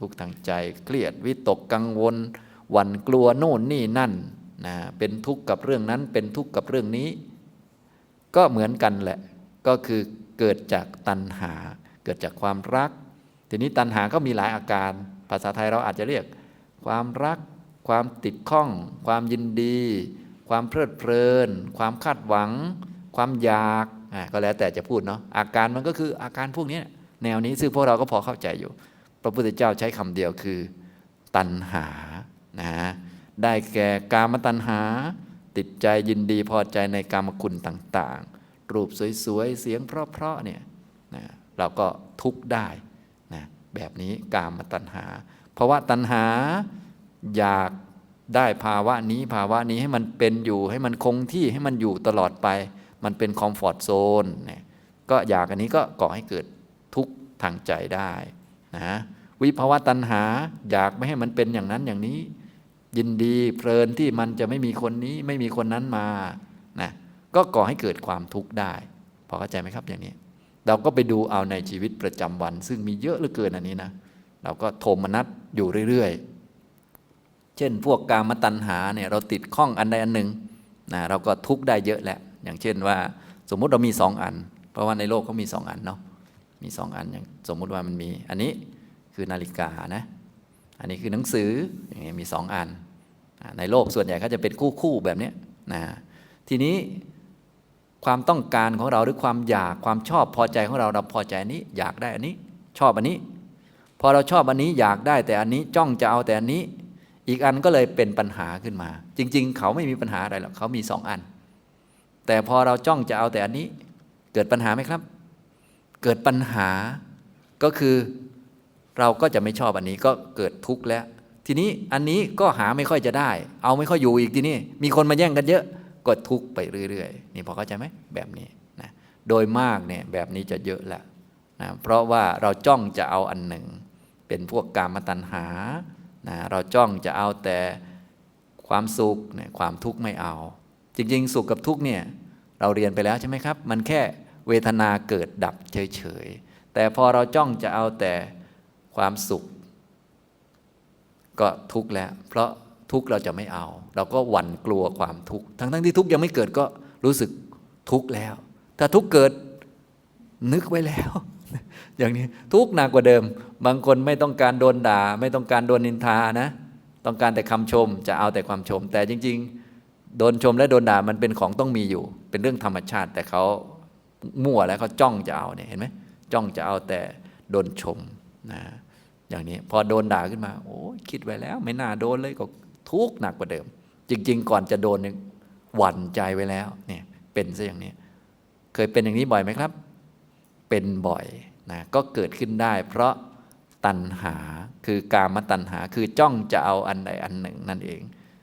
ทุกข์ทางใจ เครียดวิตกกังวล หวั่นกลัวโน่นนี่นั่นนะเป็นทุกข์กับเรื่องนั้นเป็นทุกข์กับเรื่องนี้ ก็เหมือนกันแหละ ก็คือเกิดจากตัณหา เกิดจากความรัก ทีนี้ตัณหาก็มีหลายอาการ ภาษาไทยเราอาจจะเรียก ความรัก ความติดข้อง ความยินดี ความเพลิดเพลิน ความคาดหวัง ความอยากอะก็แล้วแต่จะพูดเนาะอาการมันก็คืออาการพวกนี้แนวนี้ซึ่งพวกเราก็พอเข้าใจอยู่ พระพุทธเจ้าใช้คำเดียวคือ ตัณหานะได้แก่กามตัณหา ติดใจยินดีพอใจในกามคุณต่าง ๆ รูปสวยๆ เสียงเพราะๆเนี่ยนะเราก็ทุกข์ได้นะแบบนี้กามตัณหา เพราะว่าตัณหาอยากได้ภาวะนี้ภาวะนี้ให้มันเป็นอยู่ให้มันคงที่ให้มันอยู่ตลอดไป มันเป็นคอมฟอร์ทโซนเนี่ยก็อยากอันนี้ก็ก่อให้เกิดทุกข์ทางใจได้ นะวิภาวะตัณหาอยากไม่ให้มันเป็นอย่างนั้นอย่างนี้ ยินดีเพลินที่มันจะไม่มีคนนี้ไม่มีคนนั้นมานะก็ก่อให้เกิดความทุกข์ได้พอเข้าใจไหมครับอย่างนี้ เราก็ไปดูเอาในชีวิตประจำวัน ซึ่งมีเยอะเหลือเกินอันนี้นะเราก็โทมนัสอยู่เรื่อยๆ เช่นพวกกามตัณหาเนี่ยเราติดข้องอันใดอันหนึ่งนะเราก็ทุกข์ได้เยอะแหละ อย่างเช่นว่า สมมุติเรามีสองอัน เพราะว่าในโลกเขามีสองอันเนาะ มีสองอันอย่างสมมุติว่ามันมีอันนี้คือนาฬิกานะ อันนี้คือหนังสืออย่างนี้มีสองอัน ในโลกส่วนใหญ่เขาจะเป็นคู่คู่แบบนี้นะทีนี้ความต้องการของเราหรือความอยากความชอบพอใจของเราเราพอใจอันนี้ อยากได้อันนี้ ชอบอันนี้ พอเราชอบอันนี้อยากได้แต่อันนี้จ้องจะเอาแต่อันนี้ อีกอันก็เลยเป็นปัญหาขึ้นมา จริง ๆ เขาไม่มีปัญหาอะไรหรอกเขามีสองอัน แต่พอเราจ้องจะเอาแต่อันนี้ เกิดปัญหาไหมครับ เกิดปัญหาก็คือเราก็จะไม่ชอบอันนี้ก็เกิดทุกข์แล้ว ทีนี้อันนี้ก็หาไม่ค่อยจะได้ เอาไม่ค่อยอยู่อีกทีนี้มีคนมาแย่งกันเยอะก็ทุกข์ไปเรื่อยๆนี่พอเข้าใจไหมแบบนี้นะโดยมากเนี่ยแบบนี้จะเยอะแหละนะเพราะว่าเราจ้องจะเอาอันหนึ่ง เป็นพวกกามตัณหานะเราจ้องจะเอาแต่ความสุขเนี่ยความทุกข์ไม่เอา จริงๆ สุขกับทุกข์เนี่ยเราเรียนไปแล้วใช่ไหมครับ มันแค่ เวทนาเกิดดับเฉยๆ แต่พอเราจ้องจะเอาแต่ความสุข ก็ทุกข์แล้ว เพราะทุกข์เราจะไม่เอา เราก็หวั่นกลัวความทุกข์ทั้งๆที่ทุกข์ยังไม่เกิดก็รู้สึกทุกข์แล้ว ถ้าทุกข์เกิดนึกไว้แล้ว อย่างนี้ทุกข์หนักกว่าเดิม บางคนไม่ต้องการโดนด่า ไม่ต้องการโดนนินทานะ ต้องการแต่คำชมจะเอาแต่ความชม แต่จริง ๆ โดนชมและโดนด่ามันเป็นของต้องมีอยู่ เป็นเรื่องธรรมชาติแต่เขา มั่วแล้วเขาจ้องจะเอาเนี่ยเห็นไหมจ้องจะเอาแต่โดนชมนะอย่างนี้พอโดนด่าขึ้นมา โอ้คิดไว้แล้ว ไม่น่าโดนเลยก็ทุกข์หนักกว่าเดิม จริง ๆ ก่อนจะโดนเนี่ยหวั่นใจไว้แล้วเนี่ยเป็นซะอย่างนี้ เคยเป็นอย่างนี้บ่อยไหมครับ เป็นบ่อยนะก็เกิดขึ้นได้ เพราะตัณหาคือกามตัณหาคือจ้องจะเอาอันใดอันหนึ่งนั่นเอง